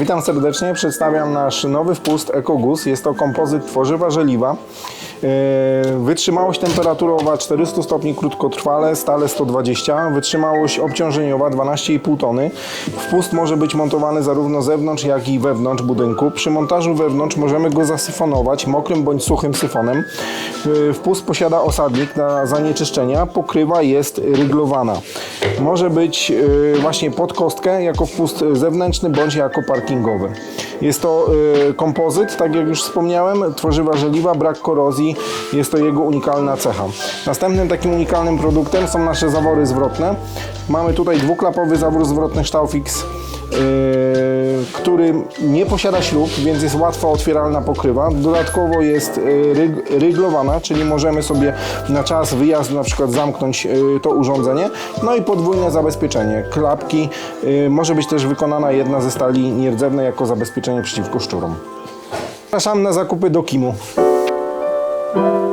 Witam serdecznie, przedstawiam nasz nowy wpust EcoGus. Jest to kompozyt tworzywa żeliwa. Yy, Wytrzymałość temperaturowa 400 stopni krótkotrwale, stale 120. Wytrzymałość obciążeniowa 12,5 tony. Wpust może być montowany zarówno zewnątrz, jak i wewnątrz budynku. Przy montażu wewnątrz możemy go zasyfonować mokrym bądź suchym syfonem. Yy, Wpust posiada osadnik na zanieczyszczenia. Pokrywa jest ryglowana. Może być yy, właśnie pod kostkę jako wpust zewnętrzny bądź jako parkingowy. Jest to kompozyt, tak jak już wspomniałem, tworzywa żeliwa, brak korozji, jest to jego unikalna cecha. Następnym takim unikalnym produktem są nasze zawory zwrotne. Mamy tutaj dwuklapowy zawór zwrotny Staufix, y, który nie posiada śrub, więc jest łatwo otwieralna pokrywa. Dodatkowo jest y, ryg, ryglowana, czyli możemy sobie na czas wyjazdu na przykład zamknąć y, to urządzenie. No i podwójne zabezpieczenie. Klapki, może być też wykonana jedna ze stali nierdzewnej jako zabezpieczenie przeciwko szczurom. Zapraszam na zakupy do Kimu. Thank you.